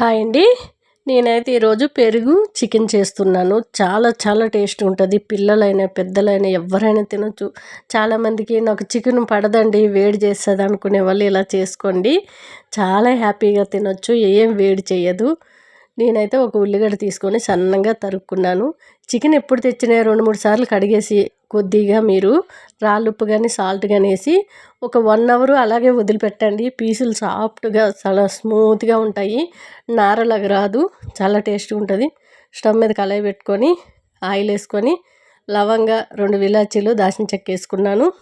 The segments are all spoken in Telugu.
హాయ్ అండి. నేనైతే ఈరోజు పెరుగు చికెన్ చేస్తున్నాను. చాలా చాలా టేస్ట్ ఉంటుంది. పిల్లలైనా పెద్దలైనా ఎవరైనా తినొచ్చు. చాలామందికి నాకు చికెన్ పడదండి వేడి చేస్తుంది అనుకునే వాళ్ళు ఇలా చేసుకోండి. చాలా హ్యాపీగా తినొచ్చు. ఏం వేడి చేయదు. నేనైతే ఒక ఉల్లిగడ్డ తీసుకొని సన్నగా తరుక్కున్నాను. చికెన్ ఎప్పుడు తెచ్చినా రెండు మూడు సార్లు కడిగేసి కొద్దిగా మీరు రాళ్ళుప్పు కానీ సాల్ట్ కానీ వేసి ఒక వన్ అవర్ అలాగే వదిలిపెట్టండి. పీసులు సాఫ్ట్గా చాలా స్మూత్గా ఉంటాయి. నారలాగా రాదు. చాలా టేస్ట్గా ఉంటుంది. స్టవ్ మీద కళాయి పెట్టుకొని ఆయిల్ వేసుకొని లవంగా రెండు విలాచీలు దాచిన చెక్క వేసుకున్నాను.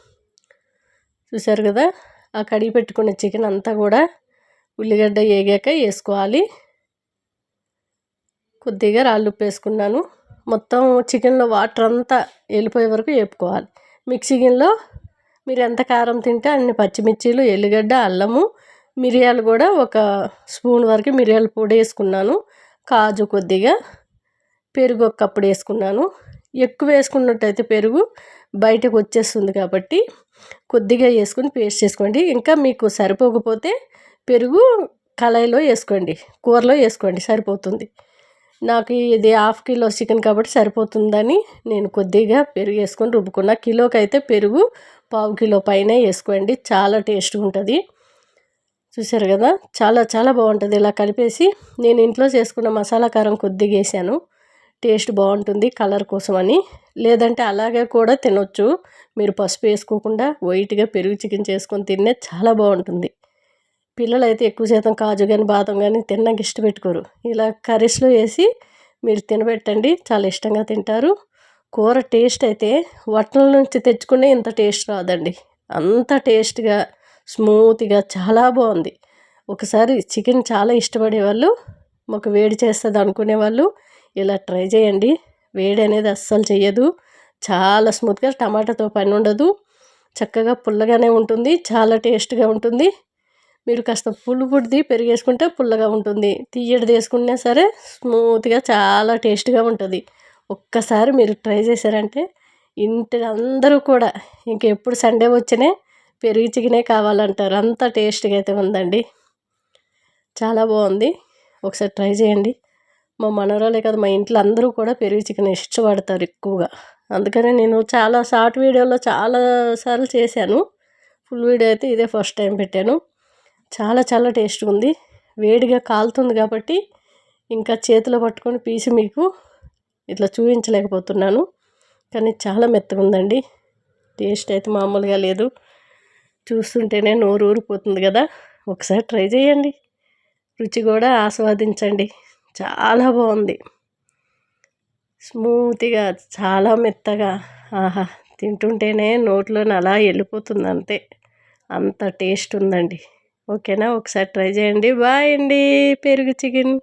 చూసారు కదా? ఆ కడిగి పెట్టుకున్న చికెన్ అంతా కూడా ఉల్లిగడ్డ వేగాక వేసుకోవాలి. కొద్దిగా రాళ్ళు ఉప్పు వేసుకున్నాను మొత్తం చికెన్లో వాటర్ అంతా వెళ్ళిపోయే వరకు వేపుకోవాలి. మిక్సీ గిన్నెలో మీరు ఎంత కారం తింటే అన్ని పచ్చిమిర్చీలు ఎల్లిగడ్డ అల్లము మిరియాలు కూడా ఒక స్పూన్ వరకు మిరియాల పొడి వేసుకున్నాను. కాజు కొద్దిగా పెరుగు ఒక కప్పుడు వేసుకున్నాను. ఎక్కువ వేసుకున్నట్టయితే పెరుగు బయటకు వచ్చేస్తుంది కాబట్టి కొద్దిగా వేసుకొని పేస్ట్ చేసుకోండి. ఇంకా మీకు సరిపోకపోతే పెరుగు కళాయిలో వేసుకోండి కూరలో వేసుకోండి సరిపోతుంది. నాకు ఇది హాఫ్ కిలో చికెన్ కాబట్టి సరిపోతుందని నేను కొద్దిగా పెరుగు వేసుకొని రుబ్బుకున్న. కిలోకి అయితే పెరుగు పావు కిలో పైన వేసుకోండి. చాలా టేస్ట్గా ఉంటుంది. చూసారు కదా? చాలా చాలా బాగుంటుంది. ఇలా కలిపేసి నేను ఇంట్లో చేసుకున్న మసాలా కారం కొద్దిగా వేసాను. టేస్ట్ బాగుంటుంది కలర్ కోసం అని లేదంటే అలాగే కూడా తినొచ్చు. మీరు పసుపు వేసుకోకుండా వైట్గా పెరుగు చికెన్ చేసుకొని తినే చాలా బాగుంటుంది. పిల్లలు అయితే ఎక్కువ శాతం కాజు కానీ బాదం కానీ తిన్నాక ఇష్టపెట్టుకోరు. ఇలా కర్రీస్లో వేసి మీరు తినబెట్టండి చాలా ఇష్టంగా తింటారు. కూర టేస్ట్ అయితే వట్టల నుంచి తెచ్చుకునే ఇంత టేస్ట్ రాదండి. అంత టేస్ట్గా స్మూత్గా చాలా బాగుంది. ఒకసారి చికెన్ చాలా ఇష్టపడే వాళ్ళు మాకు వేడి చేస్తుంది అనుకునే వాళ్ళు ఇలా ట్రై చేయండి. వేడి అనేది అస్సలు చేయదు చాలా స్మూత్గా టమాటాతో పని ఉండదు. చక్కగా పుల్లగానే ఉంటుంది చాలా టేస్ట్గా ఉంటుంది. మీరు కాస్త పుల్లు పుడిది పెరిగేసుకుంటే పుల్లగా ఉంటుంది. తీయటిది వేసుకున్నా సరే స్మూత్గా చాలా టేస్ట్గా ఉంటుంది. ఒక్కసారి మీరు ట్రై చేశారంటే ఇంటి అందరూ కూడా ఇంకెప్పుడు సండే వచ్చినే పెరుగు చికెనే కావాలంటారు. అంత టేస్ట్గా అయితే ఉందండి. చాలా బాగుంది. ఒకసారి ట్రై చేయండి. మా మనవరాలే కదా మా ఇంట్లో అందరూ కూడా పెరుగు చికెన్ ఇష్టపడతారు ఎక్కువగా. అందుకనే నేను చాలా షార్ట్ వీడియోలో చాలా సార్లు చేశాను. ఫుల్ వీడియో అయితే ఇదే ఫస్ట్ టైం పెట్టాను. చాలా చాలా టేస్ట్గా ఉంది. వేడిగా కాలుతుంది కాబట్టి ఇంకా చేతిలో పట్టుకొని పీసి మీకు ఇట్లా చూపించలేకపోతున్నాను. కానీ చాలా మెత్తగా ఉందండి. టేస్ట్ అయితే మామూలుగా లేదు. చూస్తుంటేనే నోరు ఊరిపోతుంది కదా. ఒకసారి ట్రై చేయండి. రుచి కూడా ఆస్వాదించండి. చాలా బాగుంది. స్మూత్గా చాలా మెత్తగా ఆహా తింటుంటేనే నోట్లోని అలా వెళ్ళిపోతుంది అంతే. అంత టేస్ట్ ఉందండి. ఓకేనా? ఒకసారి ట్రై చేయండి. బాయ్ అండి. పెరుగు చికెన్.